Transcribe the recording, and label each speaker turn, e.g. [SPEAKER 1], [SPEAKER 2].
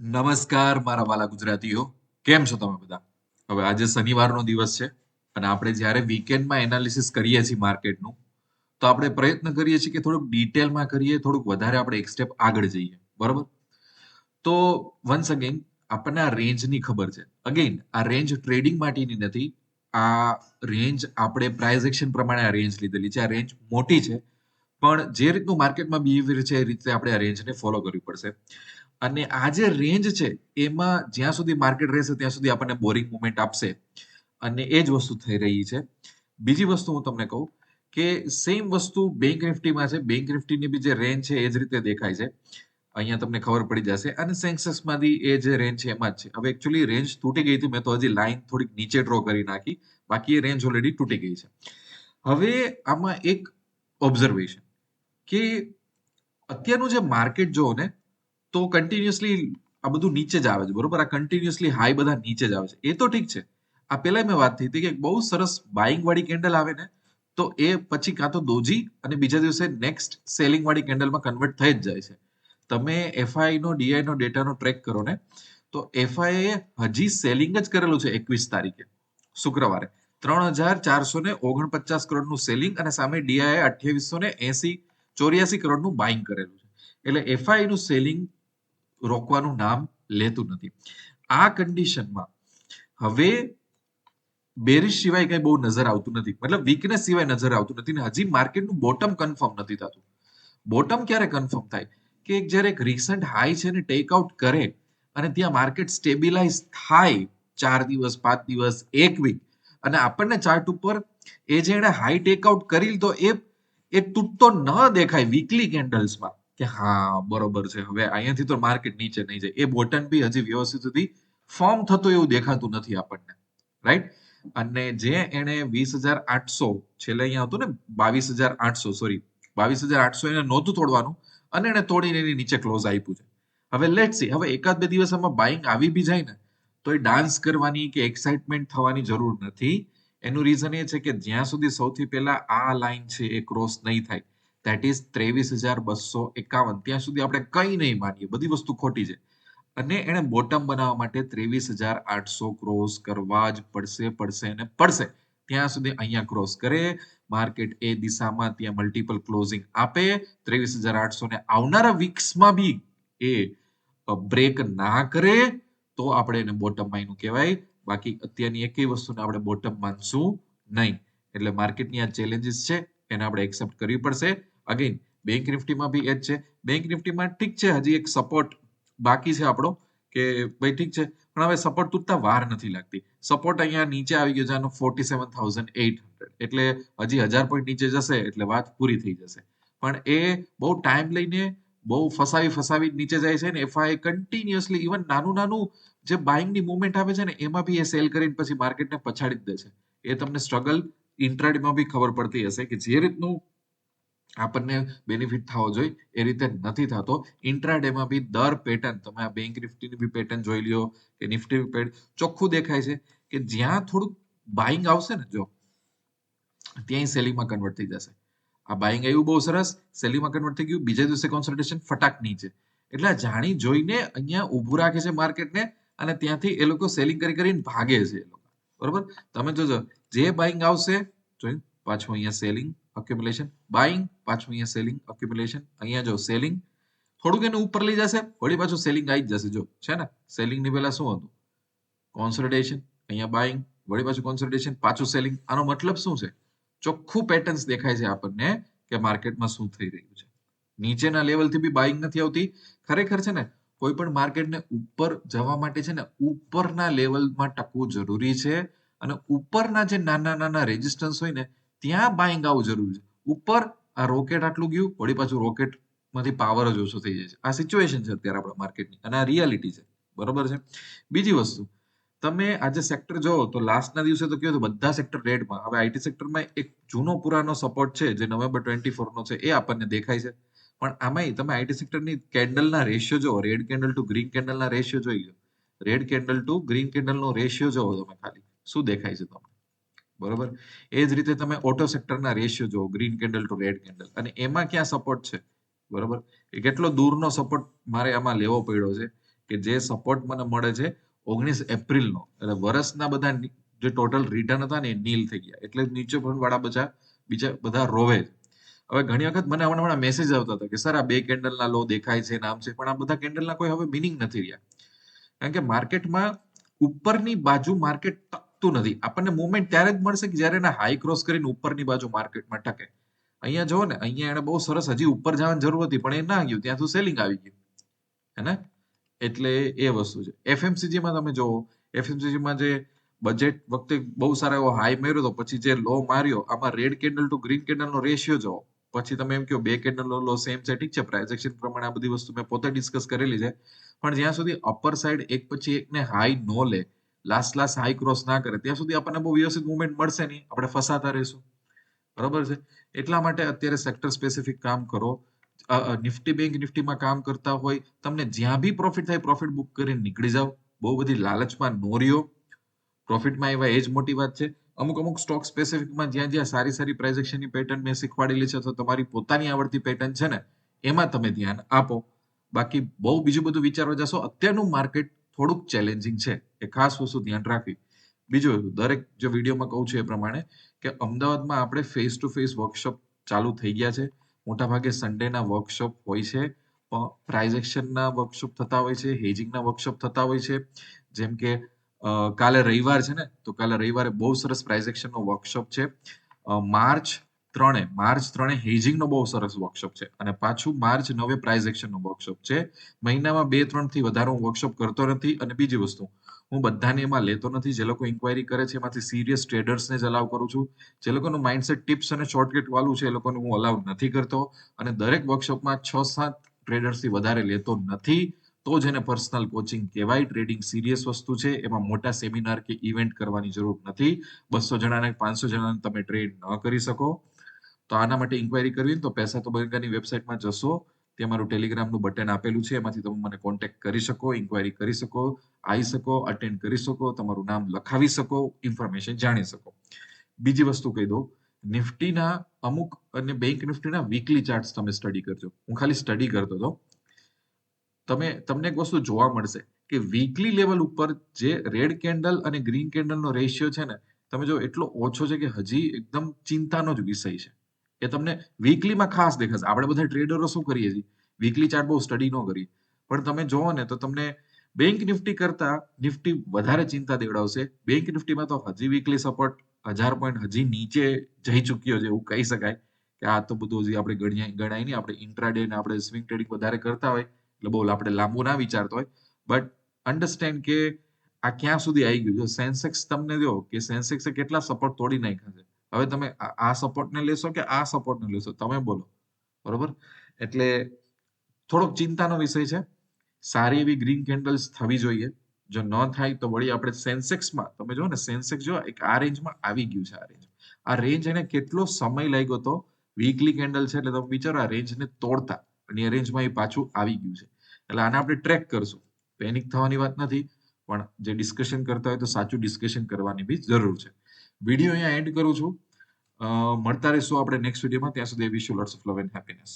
[SPEAKER 1] નમસ્કાર, મારા વાલા ગુજરાતીઓ. કેમ છો તમે બધા? હવે આજે શનિવારનો દિવસ છે અને આપણે જ્યારે વીકેન્ડમાં એનાલિસિસ કરીએ છીએ માર્કેટનું તો આપણે પ્રયત્ન કરીએ છીએ કે થોડુંક ડિટેલમાં કરીએ, થોડુંક વધારે આપણે એક સ્ટેપ આગળ જઈએ. બરોબર? તો વન્સ અગેન આપણને આ રેન્જની ખબર છે. અગેન આ રેન્જ ટ્રેડિંગ માટેની નથી. આ રેન્જ આપણે પ્રાઇઝ એક્શન પ્રમાણે આ રેન્જ લીધેલી છે. આ રેન્જ મોટી છે. પણ જે રીતનું માર્કેટમાં બિહેવિયર છે એ રીતે આપણે આ રેન્જને ફોલો કરવી પડશે. અને આ જે રેન્જ છે, એમાં જ્યાં સુધી માર્કેટ રહેશે, ત્યાં સુધી આપણને બોરિંગ મુવમેન્ટ આપશે. અને એ જ વસ્તુ થઈ રહી છે. બીજી વસ્તુ હું તમને કહું કે સેમ વસ્તુ બેંક નિફ્ટીમાં છે. બેંક નિફ્ટીની બી જે રેન્જ છે, એ જ રીતે દેખાય છે. અહીંયા તમને ખબર પડી જશે. અને સેન્સેક્સમાંથી એ જે રેન્જ છે, એમાં જ છે. હવે એકચ્યુઅલી રેન્જ તૂટી ગઈ હતી. મેં તો હજી લાઈન થોડીક નીચે ડ્રો કરી નાખી. બાકી એ રેન્જ ઓલરેડી તૂટી ગઈ છે. હવે આમાં એક ઓબ્ઝર્વેશન કે અત્યારનું જે માર્કેટ જો ને તો કન્ટિન્યુઅસલી આ બધું નીચે જ આવે છે, બરોબર? આ કન્ટિન્યુઅસલી હાઈ બધા નીચે જ આવે છે. એ તો ઠીક છે. આ પહેલા મેં વાત થઈ હતી કે બહુ સરસ બાઇંગ વાળી કેન્ડલ આવે ને, તો એ પછી કાં તો દોજી અને બીજા દિવસે નેક્સ્ટ સેલિંગ વાળી કેન્ડલમાં કન્વર્ટ થઈ જ જાય છે. તમે એફઆઈ નો ડીઆઈ નો ડેટાનો ટ્રેક કરો ને, તો એફઆઈ હજી સેલિંગ જ કરેલું છે એકવીસ તારીખે, શુક્રવારે. ત્રણ હજાર ચારસો ને ઓગણપચાસ કરોડનું સેલિંગ અને સામે ડીઆઈ અઠ્યાવીસો ને એસી ચોર્યાસી કરોડનું બાઇંગ કરેલું છે. એટલે એફઆઈ નું સેલિંગ રોકવાનું નામ લેતું નથી. આ કન્ડિશનમાં હવે બેરિશ સિવાય કઈ બહુ નજર આવતું નથી. મતલબ વીકનેસ સિવાય નજર આવતું નથી ને હજી માર્કેટનું બોટમ કન્ફર્મ નથી થતું. બોટમ ક્યારે કન્ફર્મ થાય? કે એક જ્યારે એક રિસન્ટ હાઈ છે ને ટેક આઉટ કરે અને ત્યાં માર્કેટ સ્ટેબિલાઇઝ થાય ચાર દિવસ, પાંચ દિવસ, એક વીક અને આપણને ચાર્ટ ઉપર એ જે એણે હાઈ ટેક આઉટ કરી તો એ એ તૂટતો ન દેખાય વીકલી કેન્ડલ્સમાં કે હા, બરોબર છે. હવે અહીંયાથી તો માર્કેટ નીચે નહીં જાય. એ બોટન બી હજી વ્યવસ્થિત સુધી ફોર્મ થતું એવું દેખાતું નથી આપણને. રાઈટ અને જે એને વીસ હજાર આઠસો, છેલ્લે અહીંયા હતું ને, બાવીસ હજાર આઠસો સોરી બાવીસ હજાર આઠસો એને નહોતું તોડવાનું અને એને તોડીને એની નીચે ક્લોઝ આપ્યું છે. હવે લેટ સી હવે એકાદ બે દિવસમાં બાઇંગ આવી બી જાય ને તો એ ડાન્સ કરવાની કે એક્સાઇટમેન્ટ થવાની જરૂર નથી. એનું રીઝન એ છે કે જ્યાં સુધી સૌથી પહેલા આ લાઈન છે એ ક્રોસ નહીં થાય. ધેટ ઇઝ ત્રેવીસ હજાર બસો એકાવન. ત્યાં સુધી આપણે કંઈ નહીં માનીએ. બધી વસ્તુ ખોટી છે. અને એને બોટમ બનાવવા માટે ત્રેવીસ હજાર આઠસો ક્રોસ કરવા જ પડશે પડશે અને પડશે. ત્યાં સુધી અહીંયા ક્રોસ કરે. માર્કેટ એ દિશામાં ત્યાં મલ્ટિપલ ક્લોઝિંગ આપે. ત્રેવીસ હજાર આઠસો ને આવનારા વીક્સમાં બી એ બ્રેક ના કરે, તો આપણે એને બોટમ માઇનું કહેવાય. બાકી અત્યારની એકેય વસ્તુને આપણે બોટમ માનશું નહીં. એટલે માર્કેટની આ ચેલેન્જીસ છે, એને આપણે એક્સેપ્ટ કરવી પડશે. અગેન બેંક નિફ્ટીમાં બી એ જ છે બેંક નિફ્ટીમાં ઠીક છે, હજી એક સપોર્ટ બાકી છે આપણો, કે ભાઈ ઠીક છે, પણ હવે સપોર્ટ તૂટતા વાર નથી લાગતી. સપોર્ટ અહીંયા નીચે આવી ગયો છે, આનો forty seven thousand eight hundred એટલે હજી હજાર પોઈન્ટ નીચે જશે, એટલે વાત પૂરી થઈ જશે. પણ એ બહુ ટાઈમ લઈને બહુ ફસાવી ફસાવી નીચે જાય છે ને એફઆઈ કન્ટિન્યુઅસલી ઇવન નાનું નાનું જે બાઇંગની મુવમેન્ટ આવે છે ને, એમાં બી એ સેલ કરીને પછી માર્કેટને પછાડી જ દે છે. એ તમને સ્ટ્રગલ ઇન્ટ્રાડીમાં બી ખબર પડતી હશે કે જે રીતનું આપણને બેનિફિટ થવો જોઈએ. એ રીતે નથી થતો. ઇન્ટ્રાડેમાં બી દર પેટર્ન તમે આ બેંક નિફ્ટીની બી પેટર્ન જોઈ લ્યો કે નિફ્ટી પેટર્ન ચોખ્ખું દેખાય છે કે જ્યાં થોડુંક બાઇંગ આવશે ને જો ત્યાં સેલિંગમાં કન્વર્ટ થઈ જશે. આ બાઇંગ આવ્યું બહુ સરસ સેલિંગમાં કન્વર્ટ થઈ ગયું, બીજા દિવસે કોન્સન્ટ્રેશન ફટાક નીચે. એટલે જાણી જોઈને અહીંયા ઊભું રાખે છે માર્કેટને અને ત્યાંથી એ લોકો સેલિંગ કરી કરીને ભાગે છે એ લોકો. બરોબર? તમે જોજો, જે બાઇંગ આવશે જોઈ પાછું અહીંયા સેલિંગ અક્યુમ્યુલેશન બાઇંગ પાછું અહીંયા સેલિંગ અક્યુમ્યુલેશન અહીંયા જો સેલિંગ થોડુંક એને ઉપર લઈ જશે, વળી પાછું સેલિંગ આવી જશે, જો, છે ને? સેલિંગની પહેલા શું હતું? કોન્સોલિડેશન અહીંયા બાઇંગ વળી પાછું કોન્સોલિડેશન પાછું સેલિંગ આનો મતલબ શું છે? ચોખ્ખું પેટર્ન્સ દેખાય છે આપણને કે માર્કેટમાં શું થઈ રહ્યું છે. નીચેના લેવલથી બી બાઇંગ નથી આવતી. ખરેખર છે ને, કોઈ પણ માર્કેટને ઉપર જવા માટે છે ને, ઉપરના લેવલમાં ટકવું જરૂરી છે અને ઉપરના જે નાના નાના રેઝિસ્ટન્સ હોય ને ત્યાં બાઇંગ આવવું જરૂરી છે. ઉપર આ રોકેટ આટલું ગયું, વળી પાછું રોકેટમાંથી પાવર જ ઓછો થઈ જાય છે. આ સિચ્યુએશન છે અત્યારે આપણા માર્કેટની અને આ રિયાલિટી છે. બરોબર છે? બીજી વસ્તુ, તમે આજે સેક્ટર જો તો લાસ્ટના દિવસે તો કહ્યું બધા સેક્ટર રેડમાં હવે આઈટી સેક્ટરમાં એક જૂનો પુરાનો સપોર્ટ છે જે નવેમ્બર ટ્વેન્ટી ફોરનો છે, એ આપણને દેખાય છે. પણ આમાંય તમે આઈટી સેક્ટરની કેન્ડલના રેશિયો જો રેડ કેન્ડલ ટુ ગ્રીન કેન્ડલના રેશિયો જોઈ લો. રેડ કેન્ડલ ટુ ગ્રીન કેન્ડલનો રેશિયો જોવો તમે ખાલી. શું દેખાય છે તમને? બરોબર? એ જ રીતે તમે ઓટો સેક્ટરના રેશિયો જો green candle to red candle અને એમાં ક્યાં સપોર્ટ છે? બરોબર? એ કેટલો દૂરનો સપોર્ટ મારે આમાં લેવો પડ્યો છે? કે જે સપોર્ટ મને મળે છે ઓગણીસ એપ્રિલનો. એટલે વર્ષના બધા જે ટોટલ રિટર્ન હતા ને એ નીલ થઈ ગયા. એટલે મ્યુચ્યુઅલ પણ વાળા બધા, બીજા બધા રોવે હવે ઘણી વખત મને હમણાં હમણાં મેસેજ આવતા હતા કે, સર, આ બે કેન્ડલના લો, દેખાય છે નામ છે. પણ આ બધા કેન્ડલના કોઈ હવે મિનિંગ નથી રહ્યા. કારણ કે માર્કેટમાં ઉપરની બાજુ માર્કેટ ટકતું નથી. આપણને મુવમેન્ટ ત્યારે જ મળશે કે જ્યારે એને હાઈ ક્રોસ કરીને ઉપરની બાજુ માર્કેટમાં ટકે. અહીંયા જુઓ ને, અહીંયા એને બહુ સરસ હજી ઉપર જવાની જરૂર હતી, પણ એ ના ગયું. ત્યાં સેલિંગ આવી ગયું. હે એટલે એ વસ્તુ છે. એફએમસીજીમાં તમે જુઓ એફએમસીજીમાં જે બજેટ વખતે બહુ સારા એવો હાઈ માર્યો તો પછી જે લો માર્યો, આમાં red candle to green candle no ratio જોવો. પછી તમે એમ કહો, બે કેન્ડલ લો સેમ છે, ઠીક છે પ્રાઇઝેક્શન પ્રમાણે આ બધી વસ્તુ મેં પોતે ડિસ્કસ કરેલી છે. પણ જ્યાં સુધી અપર સાઈડ એક પછી એકને હાઈ નો લે લાસ્ટ લાસ્ટ હાઈ ક્રોસ ના કરે. ત્યાં સુધી આપણને બહુ વ્યવસ્થિત મુવમેન્ટ મળશે નહીં. આપણે ફસાતા રહીશું. બરાબર છે? એટલા માટે અત્યારે સેક્ટર સ્પેસિફિક કામ કરો. નિફ્ટી બેંક નિફ્ટીમાં કામ કરતા હોય, તમને જ્યાં બી પ્રોફિટ થાય પ્રોફિટ બુક કરીને નીકળી જાવ બહુ બધી લાલચમાં નો રહ્યો. પ્રોફિટમાં એવા એ જ મોટી વાત છે. અમુક અમુક સ્ટોક સ્પેસિફિકમાં જ્યાં જ્યાં સારી સારી પ્રાઇઝેક્શનની પેટર્ન મેં શીખવાડેલી છે, અથવા તમારી પોતાની આવડતી પેટર્ન છે ને, એમાં તમે ધ્યાન આપો. બાકી બહુ બીજું બધું વિચારવા જશો, અત્યારનું માર્કેટ થોડુંક ચેલેન્જિંગ છે, એ ખાસ વસ્તુ ધ્યાન રાખવી. બીજું દરેક જે વિડીયોમાં કહું છું એ પ્રમાણે કે અમદાવાદમાં આપણે ફેસ ટુ ફેસ વર્કશોપ ચાલુ થઈ ગયા છે. મોટાભાગે સન્ડેના વર્કશોપ હોય છે પ્રાઇઝેક્શનના વર્કશોપ થતા હોય છે હેજિંગના વર્કશોપ થતા હોય છે. જેમ કે કાલે રવિવાર છે ને, તો કાલે રવિવારે બહુ સરસ પ્રાઇઝેક્શનનો વર્કશોપ છે. માર્ચ ત્રણે, માર્ચ ત્રણે હેજિંગનો બહુ સરસ વર્કશોપ છે. અને પાછું માર્ચ નવે પ્રાઇઝેક્શનનો વર્કશોપ છે. મહિનામાં બે ત્રણથી વધારે હું વર્કશોપ કરતો નથી. અને બીજી વસ્તુ, હું બધાને એમાં લેતો નથી. જે લોકો ઇન્ક્વાયરી કરે છે, એમાંથી સિરિયસ ટ્રેડર્સને જ અલાવ કરું છું. જે લોકોનું માઇન્ડસેટ ટિપ્સ અને શોર્ટકટ વાળું છે, એ લોકોને હું અલાવ નથી કરતો. અને દરેક વર્કશોપમાં છ સાત ટ્રેડર્સથી વધારે લેતો નથી, તો જ એને પર્સનલ કોચિંગ કહેવાય. ટ્રેડિંગ સિરિયસ વસ્તુ છે. એમાં મોટા સેમિનાર કે ઇવેન્ટ કરવાની જરૂર નથી. બસો જણાને પાંચસો જણાને તમે ટ્રેડ ન કરી શકો. તો આના માટે ઇન્ક્વાયરી કરવી તો પૈસા તો બંગાની વેબસાઇટમાં જશો. ત્યાં મારું ટેલિગ્રામનું બટન આપેલું છે. એમાંથી તમે મને કોન્ટેક્ટ કરી શકો ઇન્ક્વાયરી કરી શકો, આવી શકો અટેન્ડ કરી શકો, તમારું નામ લખાવી શકો ઇન્ફોર્મેશન જાણી શકો. બીજી વસ્તુ કહી દઉં. નિફ્ટીના અમુક અને બેંક નિફ્ટીના વીકલી ચાર્ટ્સ તમે સ્ટડી કરજો. હું ખાલી સ્ટડી કરતો હતો. તમે, તમને એક વસ્તુ જોવા મળશે કે વીકલી લેવલ ઉપર જે રેડ કેન્ડલ અને ગ્રીન કેન્ડલનો રેશિયો છે ને, તમે જો એટલો ઓછો છે કે હજી એકદમ ચિંતાનો જ વિષય છે. એ તમને વીકલીમાં ખાસ દેખાશે. આપણે બધા ટ્રેડરો શું કરીએ છીએ? વીકલી ચાર્ટ બહુ સ્ટડી ન કરીએ. પણ તમે જોવો ને તો તમને બેંક નિફ્ટી કરતા નિફ્ટી વધારે ચિંતા દેવડાવશે. બેંક નિફ્ટીમાં તો હજી વીકલી સપોર્ટ હજાર પોઈન્ટ હજી નીચે જઈ ચૂક્યો છે એવું કહી શકાય. કે આ તો બધું હજી આપણે ગણ્યા ગણાય નહીં. આપણે ઇન્ટ્રાડે ને આપણે સ્વિંગ ટ્રેડિંગ વધારે કરતા હોય. એટલે બહુ આપણે લાંબુ ના વિચારતો હોય. બટ અન્ડરસ્ટેન્ડ કે આ ક્યાં સુધી આવી ગયું જો સેન્સેક્સ તમને જો કે સેન્સેક્સે કેટલા સપોર્ટ તોડી નાખ્યા છે? હવે તમે આ- સપોર્ટને લેશો કે આ સપોર્ટને લેશો? તમે બોલો. બરોબર? એટલે થોડોક ચિંતાનો વિષય છે. સારી એવી ગ્રીન કેન્ડલ્સ થવી જોઈએ. જો ન થાય તો વળી આપણે સેન્સેક્સમાં તમે જો ને સેન્સેક્સ જો એક આ રેન્જમાં આવી ગયું છે આ રેન્જ આ રેન્જ એને કેટલો સમય લાગ્યો તો? વીકલી કેન્ડલ છે એટલે તમે વિચારો આ રેન્જને તોડતા. અને એ રેન્જમાં એ પાછું આવી ગયું છે. એટલે આને આપણે ટ્રેક કરશું. પેનિક થવાની વાત નથી. પણ જે ડિસ્કશન કરતા હોય તો સાચું ડિસ્કશન કરવાની બી જરૂર છે. વીડિયો અહીંયા એન્ડ કરું છું. મળતા રહીશું આપણે નેક્સ્ટ વિડીયોમાં. ત્યાં સુધી wish you lots of love and happiness